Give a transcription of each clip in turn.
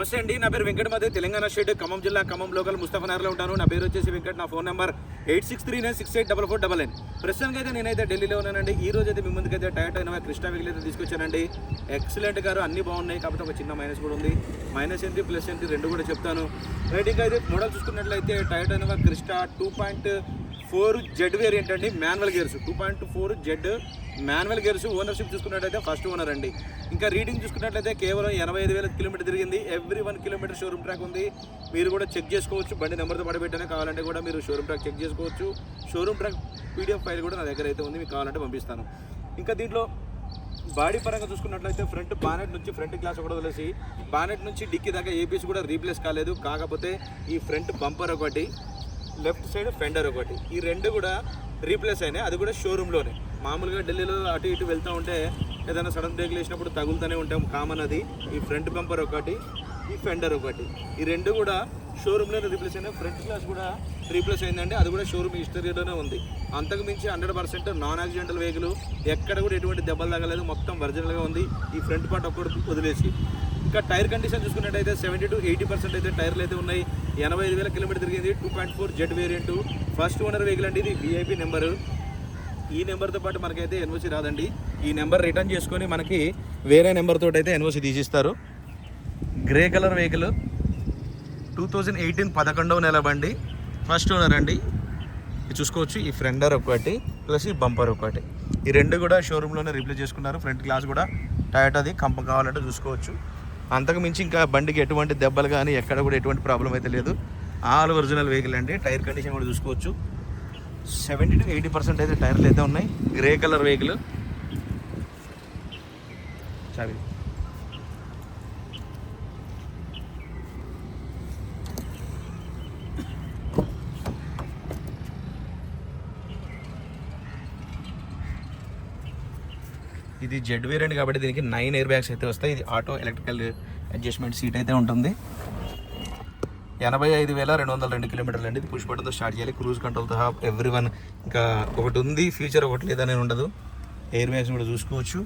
నమస్తే అండి. నా పేరు వెంకట మధ్య తెలంగాణ స్టేట్ ఖమ్మం జిల్లా ఖమ్మం లోకల్ ముస్తఫనగర్లో ఉంటాను. నా పేరు వచ్చేసి వెంకట్. నా phone number eight six three nine six eight double four double nine. ప్రస్తుతానికి అయితే నేనైతే ఢిల్లీలో ఉన్నానండి. ఈ రోజు అయితే మీ ముందుకైతే టయోటా ఇన్నోవా క్రిస్టా వెహికల్ అయితే తీసుకొచ్చానండి. ఎక్సలెంట్ గారు అన్ని బాగున్నాయి కాబట్టి ఒక చిన్న మైనస్ కూడా ఉంది. మైనస్ ఏంటి? ప్లస్ ఏంటి? రెండు కూడా చెప్తాను. రైటింగ్ అయితే మోడల్ చూసుకున్నట్లయితే Toyota Innova Crysta two point four Z variant అండి manual gears. Two point four Z manual gears ownership చూసుకున్నట్లయితే ఫస్ట్ ఓనర్ అండి. ఇంకా రీడింగ్ చూసుకున్నట్లయితే కేవలం ఎనభై ఐదు వేల కిలోమీటర్ తిరిగింది. Every one kilometre showroom track ఉంది. మీరు కూడా చెక్ చేసుకోవచ్చు. బండి నెంబర్తో పడబెట్టనే కావాలంటే కూడా మీరు షోరూమ్ ట్రాక్ చెక్ చేసుకోవచ్చు. షోరూమ్ ట్రాక్ పీడిఎఫ్ ఫైల్ కూడా నా దగ్గర అయితే ఉంది. మీకు కావాలంటే పంపిస్తాను. ఇంకా దీంట్లో బాడీ పరంగా చూసుకున్నట్లయితే ఫ్రంట్ బానెట్ నుంచి ఫ్రంట్ గ్లాస్ ఒకటి వదిలేసి బానెట్ నుంచి డిక్కీ దాకా ఏపీస్ కూడా రీప్లేస్ కాలేదు. కాకపోతే ఈ ఫ్రంట్ బంపర్ ఒకటి. లెఫ్ట్ సైడ్ ఫెండర్ ఒకటి. ఈ రెండు కూడా రీప్లేస్ అయినాయి. అది కూడా షోరూంలోనే. మామూలుగా ఢిల్లీలో అటు ఇటు వెళ్తూ ఉంటే ఏదైనా సడన్ బ్రేక్ వేసినప్పుడు తగులుతూనే ఉంటాం. కామన్ అది. ఈ ఫ్రంట్ బంపర్ ఒకటి ఈ ఫెండర్ ఒకటి. ఈ రెండు కూడా షోరూంలోనే రీప్లేస్ అయినాయి. ఫ్రంట్ గ్లాస్ కూడా రీప్లేస్ అయిందండి. అది కూడా షోరూమ్ హిస్టరీలోనే ఉంది. అంతకు మించి hundred percent non accidental vehicle. ఎక్కడ కూడా ఎటువంటి దెబ్బలు తగలేదు. మొత్తం ఒరిజినల్గా ఉంది. ఈ ఫ్రంట్ పార్ట్ ఒక్కటి వదిలేసి. ఇంకా టైర్ కండిషన్ చూసుకున్నట్టయితే సెవెంటీ టు ఎయిటీ పర్సెంట్ అయితే టైర్లు అయితే ఉన్నాయి. ఎనభై ఐదు వేల కిలోమీటర్ తిరిగింది. Two point four Z variant first owner vehicle అండి ఇది విఐపి నెంబరు ఈ నెంబర్తో పాటు మనకైతే ఎన్ఓసి రాదండి. ఈ నెంబర్ రిటర్న్ చేసుకొని మనకి వేరే నెంబర్ అయితే NOC తీసిస్తారు. Grey colour vehicle two thousand eighteen పదకొండవ నెల బండి. ఫస్ట్ ఓనర్ అండి. చూసుకోవచ్చు. ఈ ఫ్రెండర్ ఒకటి ప్లస్ ఈ బంపర్ ఒకటి ఈ రెండు కూడా షోరూంలోనే రిప్లేస్ చేసుకున్నారు. ఫ్రంట్ గ్లాస్ కూడా టయోటాది కంప కావాలంటే చూసుకోవచ్చు. అంతకు మించి ఇంకా బండికి ఎటువంటి దెబ్బలు కానీ ఎక్కడ కూడా ఎటువంటి ప్రాబ్లం అయితే లేదు. ఆల్ ఒరిజినల్ వెహికల్ అండి. టైర్ కండిషన్ కూడా చూసుకోవచ్చు. సెవెంటీ టు ఎయిటీ పర్సెంట్ అయితే టైర్లు అయితే ఉన్నాయి. Grey colour vehicle. చావి. ఇది జెడ్ వేరియంట్ కాబట్టి దీనికి నైన్ ఎయిర్ బ్యాగ్స్ అయితే వస్తాయి. ఇది ఆటో ఎలక్ట్రికల్ అడ్జస్ట్మెంట్ సీట్ అయితే ఉంటుంది. ఎనభై ఐదు వేల రెండు వందల రెండు కిలోమీటర్లు అండి. ఇది పుష్ బటన్తో స్టార్ట్ చేయాలి. క్రూజ్ కంట్రోల్తో హాఫ్ ఎవ్రీ వన్ ఇంకా ఒకటి ఉంది. ఫ్యూచర్ ఒకటి లేదని ఉండదు. ఎయిర్ బ్యాగ్స్ కూడా చూసుకోవచ్చు.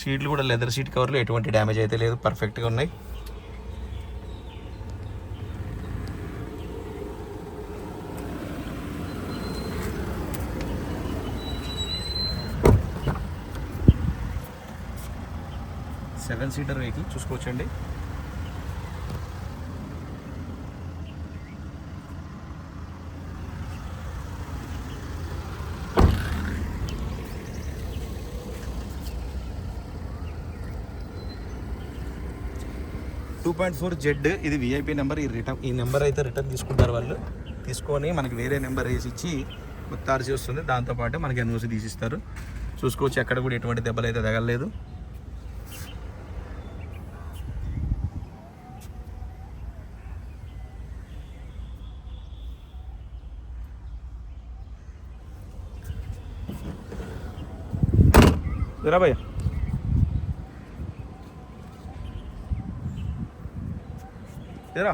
సీట్లు కూడా లెదర్ సీట్ కవర్లు ఎటువంటి డ్యామేజ్ అయితే లేదు. పర్ఫెక్ట్గా ఉన్నాయి. సెవెన్ సీటర్ వెహికల్ చూసుకోవచ్చండి. టూ పాయింట్ ఫోర్ జెడ్ ఇది విఐపి నెంబర్ ఈ రిటర్న్ ఈ నెంబర్ అయితే రిటర్న్ తీసుకుంటారు వాళ్ళు. తీసుకొని మనకి వేరే నెంబర్ వేసి ఇచ్చి కొత్త ఆర్సీ వస్తుంది దాంతోపాటు మనకి ఎన్ఓసి తీసిస్తారు. చూసుకోవచ్చు ఎక్కడ కూడా ఎటువంటి దెబ్బలు అయితే తగలలేదు. जरा भैया। जरा।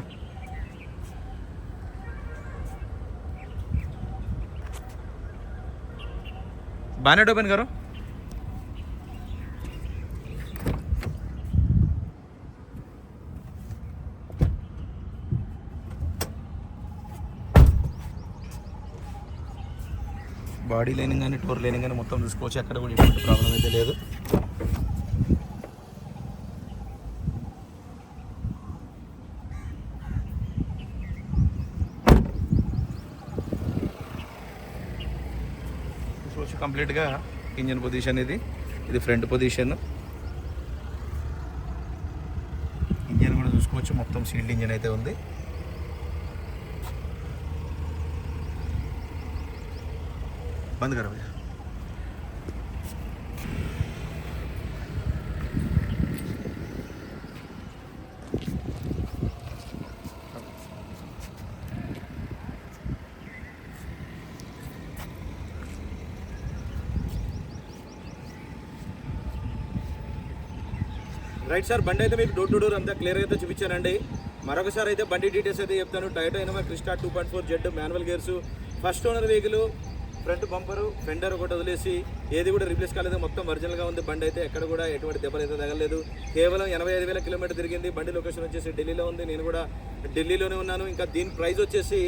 बानेट ओपन करो। బాడీ లైన్ కానీ టోర్ లైన్ కానీ మొత్తం చూసుకోవచ్చు. ఎక్కడ కూడా ఎటువంటి ప్రాబ్లం అయితే లేదు. చూసుకోవచ్చు కంప్లీట్గా ఇంజన్ పొజిషన్ ఇది. ఇది ఫ్రంట్ పొజిషన్. ఇంజన్ కూడా చూసుకోవచ్చు. మొత్తం సీల్డ్ ఇంజన్ అయితే ఉంది. बंद करो भैया రైట్ సార్ బండి అయితే మీకు డోర్ టు డోర్ అంతా క్లియర్ అయితే చూపించానండి మరొకసారి అయితే బండి డీటెయిల్స్ అయితే చెప్తాను Toyota Innova Crysta two point four Z manual gears first owner vehicle front bumper fender ఒకటి వదిలేసి ఏది కూడా రిప్లేస్ కాలేదు. మొత్తం ఒరిజినల్గా ఉంది. బండి అయితే ఎక్కడ కూడా ఎటువంటి దెబ్బలు అయితే తగలేదు. కేవలం ఎనభై ఐదు వేల కిలోమీటర్ తిరిగింది. బండి లొకేషన్ వచ్చేసి ఢిల్లీలో ఉంది. నేను కూడా ఢిల్లీలోనే ఉన్నాను. ఇంకా దీని ప్రైస్ వచ్చేసి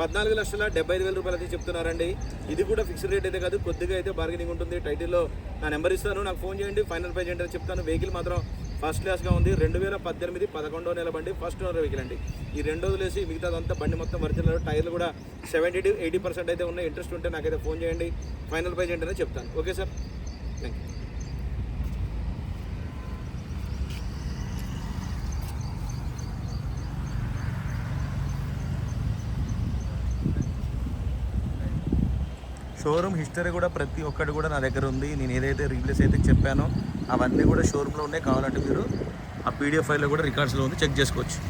పద్నాలుగు లక్షల డెబ్బై ఐదు వేల రూపాయలు అయితే చెప్తున్నారండి. ఇది కూడా ఫిక్స్డ్ రేట్ అయితే కాదు. కొద్దిగా అయితే బార్గెనింగ్ ఉంటుంది. టైటిల్లో నా నెంబర్ ఇస్తాను. నాకు ఫోన్ చేయండి. ఫైనల్ ప్రైజ్ ఏంటో చెప్తాను. వెహికల్ మాత్రం ఫస్ట్ క్లాస్గా ఉంది. రెండు వేల పద్దెనిమిది పదకొండో నెల బండి ఫస్ట్ ఓనర్ వెహికల్ అండి. ఈ రెండు లేసి మిగతాదంతా బండి మొత్తం ఒరిజినల్ టైర్లు కూడా సెవెంటీ టు ఎయిటీ పర్సెంట్ అయితే ఉన్నాయి. ఇంట్రెస్ట్ ఉంటే నాకైతే ఫోన్ చేయండి. ఫైనల్ ప్రైజ్ ఏంటనే చెప్తాను. ఓకే సార్ షోరూమ్ హిస్టరీ కూడా ప్రతి ఒక్కటి కూడా నా దగ్గర ఉంది. నేను ఏదైతే రీప్లేస్ అయితే చెప్పానో అవన్నీ కూడా షోరూంలో ఉన్నాయి. కావాలంటే మీరు ఆ పీడిఎఫ్ ఫైల్లో కూడా రికార్డ్స్లో ఉంది. చెక్ చేసుకోవచ్చు.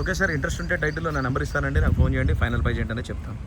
ఓకే సార్ ఇంట్రెస్ట్ ఉంటే టైటిల్లో నా నెంబర్ ఇస్తానండి. నాకు ఫోన్ చేయండి. ఫైనల్ ప్రైజ్ ఏంటనే చెప్తాను.